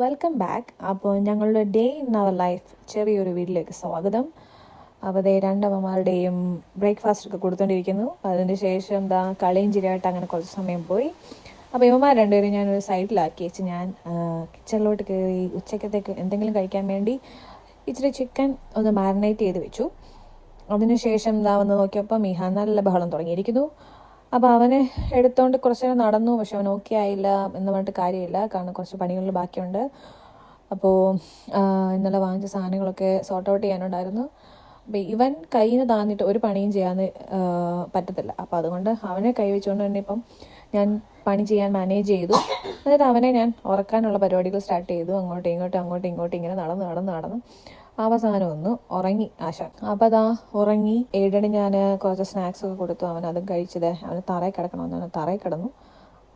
Welcome back അപ്പോൾ ഞങ്ങളുടെ day in our life ചെറിയൊരു വീട്ടിലേക്ക് സ്വാഗതം. അപ്പോൾ ദേ രണ്ടമ്മമാരുടെയും ബ്രേക്ക്ഫാസ്റ്റ് ഒക്കെ കൊടുത്തോണ്ടിരിക്കുന്നു. അതിന് ശേഷം എന്താ കളിയും ചിരിയായിട്ട് അങ്ങനെ കുറച്ച് സമയം പോയി. അപ്പോൾ ഇവന്മാർ രണ്ടുപേരും ഞാനൊരു സൈഡിലാക്കി വെച്ച് ഞാൻ കിച്ചണിലോട്ട് കയറി ഉച്ചക്കത്തേക്ക് എന്തെങ്കിലും കഴിക്കാൻ വേണ്ടി ഇച്ചിരി ചിക്കൻ ഒന്ന് മാരിനേറ്റ് ചെയ്ത് വെച്ചു. അതിനുശേഷം എന്താ വന്ന് നോക്കിയപ്പോൾ മിഹാൻ നല്ല ബഹളം തുടങ്ങിയിരിക്കുന്നു. അപ്പോൾ അവനെ എടുത്തോണ്ട് കുറച്ച് നേരം നടന്നു. പക്ഷെ അവൻ ഓക്കെ ആയില്ല എന്ന് പറഞ്ഞിട്ട് കാര്യമില്ല. കാരണം കുറച്ച് പണികളിൽ ബാക്കിയുണ്ട്. അപ്പോൾ ഇന്നലെ വാങ്ങിച്ച സാധനങ്ങളൊക്കെ സോർട്ട് ഔട്ട് ചെയ്യാനുണ്ടായിരുന്നു. അപ്പോൾ ഇവൻ കയ്യിൽ നിന്ന് താന്നിട്ട് ഒരു പണിയും ചെയ്യാൻ പറ്റത്തില്ല. അപ്പോൾ അതുകൊണ്ട് അവനെ കൈ വെച്ചുകൊണ്ട് തന്നെ ഇപ്പം ഞാൻ പണി ചെയ്യാൻ മാനേജ് ചെയ്തു. എന്നിട്ട് അവനെ ഞാൻ ഉറക്കാനുള്ള പരിപാടികൾ സ്റ്റാർട്ട് ചെയ്തു. അങ്ങോട്ടും ഇങ്ങോട്ടും അങ്ങോട്ടും ഇങ്ങോട്ടും ഇങ്ങനെ നടന്ന് നടന്ന് നടന്ന്. അവസാനം ഒന്ന് ഉറങ്ങി ആശ അപ്പം അതാ ഉറങ്ങി ഏഴിന് ഞാൻ കുറച്ച് സ്നാക്സ് ഒക്കെ കൊടുത്തു. അവൻ അതും കഴിച്ചത്. അവന് തറയിൽ കിടക്കണമെന്നാണ് തറയിൽ കിടന്നു.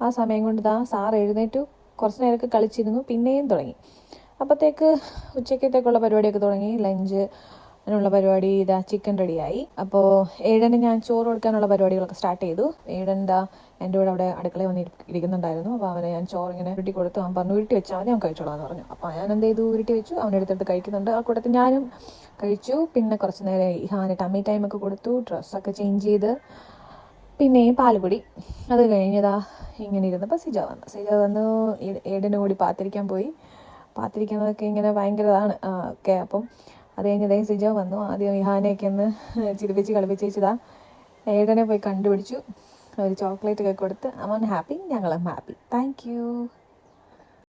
ആ സമയം കൊണ്ട് ഇതാ സാർ എഴുന്നേറ്റു. കുറച്ച് നേരമൊക്കെ കളിച്ചിരുന്നു. പിന്നെയും തുടങ്ങി. അപ്പോഴത്തേക്ക് ഉച്ചക്കത്തേക്കുള്ള പരിപാടിയൊക്കെ തുടങ്ങി. ലഞ്ച് അതിനുള്ള പരിപാടി ഇതാ ചിക്കൻ റെഡിയായി അപ്പോൾ ഏഴന് ഞാൻ ചോറ് കൊടുക്കാനുള്ള പരിപാടികളൊക്കെ സ്റ്റാർട്ട് ചെയ്തു. ഏഴൻ എന്താ എന്റെ കൂടെ അവിടെ അടുക്കളയിൽ വന്ന് ഇരിക്കുന്നുണ്ടായിരുന്നു. അപ്പോൾ അവനെ ഞാൻ ചോറ് ഇങ്ങനെ ഉരുട്ടി കൊടുത്തു. അവൻ പറഞ്ഞു ഉരുട്ടി വെച്ചാൽ മതി അവൻ കഴിച്ചോളാം എന്ന് പറഞ്ഞു. അപ്പോൾ ഞാൻ എന്ത് ചെയ്തു? ഉരുട്ടി വെച്ചു. അവൻ എടുത്തിട്ട് കഴിക്കുന്നുണ്ട്. ആ കൂട്ടത്തിൽ ഞാനും കഴിച്ചു. പിന്നെ കുറച്ച് നേരം ഇഹാന് ടമ്മി ടൈമൊക്കെ കൊടുത്തു. ഡ്രസ്സൊക്കെ ചേഞ്ച് ചെയ്ത്. പിന്നെയും പാലുപൊടി. അത് കഴിഞ്ഞതാ ഇങ്ങനെ ഇരുന്നപ്പോൾ സിജ വന്നു. സിജ വന്നു. കൂടി പാത്തിരിക്കാൻ പോയി. പാത്തിരിക്കുന്നതൊക്കെ ഇങ്ങനെ ഭയങ്കരതാണ് ഒക്കെ അപ്പം അത് കഴിഞ്ഞതേ സിജ വന്നു. ആദ്യം ഇഹാനെയൊക്കെ ഒന്ന് ചിരിപ്പിച്ച് കളിപ്പിച്ചതാ ഏടനെ പോയി കണ്ടുപിടിച്ചു. ഒരു ചോക്ലേറ്റ് ഒക്കെ കൊടുത്ത്. അവൻ ഹാപ്പി ഞങ്ങളും ഹാപ്പി താങ്ക്